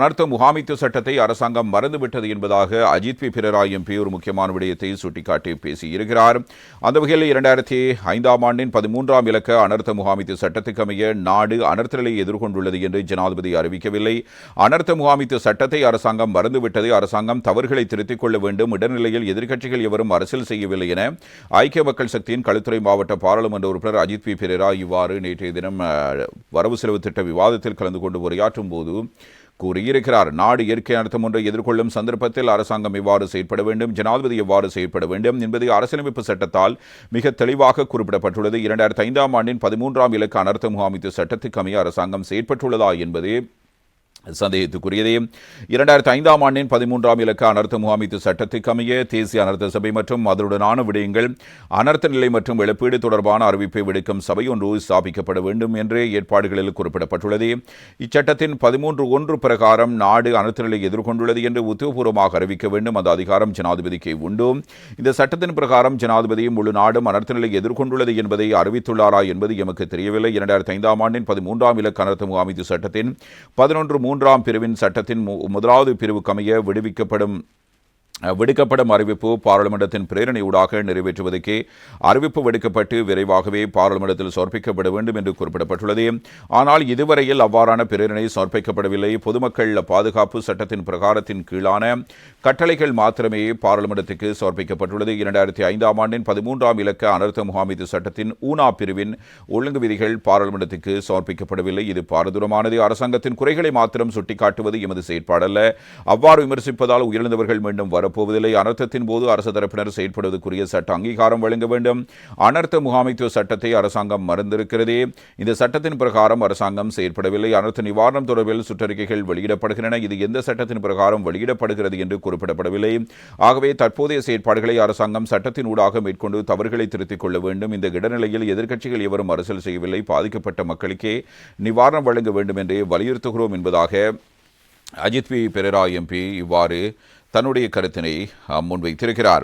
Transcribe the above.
அனர்த்த முகாமித்துவ சட்டத்தை அரசாங்கம் மறந்துவிட்டது என்பதாக அஜித் பி. பிரராய் எம்பி ஒரு முக்கியமான விடயத்தை சுட்டிக்காட்டி பேசியிருக்கிறார். அந்த வகையில் இரண்டாயிரத்தி ஐந்தாம் ஆண்டின் பதிமூன்றாம் இலக்க அனர்த்த முகாமித்துவ சட்டத்துக்கு அமைய நாடு அனர்த்த நிலையை எதிர்கொண்டுள்ளது என்று ஜனாதிபதி அறிவிக்கவில்லை. அனர்த்த முகாமித்துவ சட்டத்தை அரசாங்கம் மறந்துவிட்டது. அரசாங்கம் தவறுகளை திருத்திக் கொள்ள வேண்டும். இடநிலையில் எதிர்க்கட்சிகள் எவரும் அரசியல் செய்யவில்லை என ஐக்கிய மக்கள் சக்தியின் களுத்துறை மாவட்ட பாராளுமன்ற உறுப்பினர் அஜித் பி. பிரரா இவ்வாறு நேற்றைய தினம் வரவு செலவு திட்ட விவாதத்தில் கலந்து கொண்டு உரையாற்றும் போது கூறியிருக்கிறார். நாடு இயற்கை அர்த்தம் ஒன்றை எதிர்கொள்ளும் சந்தர்ப்பத்தில் அரசாங்கம் எவ்வாறு செயற்பட வேண்டும். ஜனாதிபதி எவ்வாறு செயற்பட வேண்டும் என்பது அரசியலமைப்பு சட்டத்தால் மிக தெளிவாக குறிப்பிடப்பட்டுள்ளது. இரண்டாயிரத்தி ஐந்தாம் ஆண்டின் பதிமூன்றாம் இலக்க அனர்த்த முகாமித்து சட்டத்துக்கு அமைய அரசாங்கம் செயற்பட்டுள்ளதா என்பது சந்தேகத்துக்குரியதே இரண்டாயிரத்தி ஐந்தாம் ஆண்டின் பதிமூன்றாம் இலக்க அனர்த்த முகாமித்து சட்டத்துக்கு அமைய தேசிய அனர்த்த சபை மற்றும் அதனுடனான விடயங்கள் அனர்த்த நிலை மற்றும் இழப்பீடு தொடர்பான அறிவிப்பை விடுக்கும் சபை ஒன்று ஸ்தாபிக்கப்பட வேண்டும் என்று ஏற்பாடுகளில் குறிப்பிடப்பட்டுள்ளது. இச்சட்டத்தின் பதிமூன்று ஒன்று பிரகாரம் நாடு அனர்த்த நிலை எதிர்கொண்டுள்ளது என்று உத்தியோகபூர்வமாக அறிவிக்க வேண்டும். அந்த அதிகாரம் ஜனாதிபதிக்கு உண்டு. இந்த சட்டத்தின் பிரகாரம் ஜனாதிபதி முழு நாடும் அனர்த்த நிலை எதிர்கொண்டுள்ளது என்பதை அறிவித்துள்ளாரா என்பது எமக்கு தெரியவில்லை. இரண்டாயிரத்தி ஐந்தாம் ஆண்டின் பதிமூன்றாம் இலக்க அனர்த்த முகாமித்து சட்டத்தின் பதினொன்று மூன்று மூன்றாம் பிரிவின் சட்டத்தின் முதலாவது பிரிவுக்கமைய விடுவிக்கப்படும். விடுக்கப்படும் அறிவிப்பு பாராளுமன்றத்தின் பிரேரணையூடாக நிறைவேற்றுவதற்கே அறிவிப்பு விடுக்கப்பட்டு விரைவாகவே பாராளுமன்றத்தில் சமர்ப்பிக்கப்பட வேண்டும் என்று குறிப்பிடப்பட்டுள்ளது. ஆனால் இதுவரையில் அவ்வாறான பிரேரணை சமர்ப்பிக்கப்படவில்லை. பொதுமக்கள் பாதுகாப்பு சட்டத்தின் பிரகாரத்தின் கீழான கட்டளைகள் மாத்திரமே பாராளுமன்றத்துக்கு சமர்ப்பிக்கப்பட்டுள்ளது. இரண்டாயிரத்தி ஐந்தாம் ஆண்டின் பதிமூன்றாம் இலக்க அனர்த்த முகாமித்து சட்டத்தின் ஊனா பிரிவின் ஒழுங்கு விதிகள் பாராளுமன்றத்துக்கு சமர்ப்பிக்கப்படவில்லை. இது பாரதூரமானது. அரசாங்கத்தின் குறைகளை மாத்திரம் சுட்டிக்காட்டுவது எமது செயற்பாடல்ல. அவ்வாறு விமர்சிப்பதால் உயர்ந்தவர்கள் மீண்டும் வரப்போவதில்லை. அனர்த்தத்தின் போது அரசு தரப்பினர் செயற்படுவதற்குரிய சட்ட அங்கீகாரம் வழங்க வேண்டும். அனர்த்த முகாமைத்துவ சட்டத்தை அரசாங்கம் மறந்திருக்கிறதே. இந்த சட்டத்தின் பிரகாரம் அரசாங்கம் செயற்படவில்லை. அனர்த்த நிவாரணம் தொடர்பில் சுற்றறிக்கைகள் வெளியிடப்படுகின்றன. இது எந்த சட்டத்தின் பிரகாரம் வெளியிடப்படுகிறது என்று குறிப்பிடப்படவில்லை. ஆகவே தற்போதைய செயற்பாடுகளை அரசாங்கம் சட்டத்தின் ஊடாக மேற்கொண்டு தவறுகளை திருத்திக் கொள்ள வேண்டும். இந்த இடநிலையில் எதிர்க்கட்சிகள் எவரும் அரசியல் செய்யவில்லை. பாதிக்கப்பட்ட மக்களுக்கே நிவாரணம் வழங்க வேண்டும் என்றே வலியுறுத்துகிறோம் என்பதாக அஜித் பி. பெரேரா எம்பி இவ்வாறு தன்னுடைய கருத்தினை அஹ், முன்வைத்திருக்கிறார்.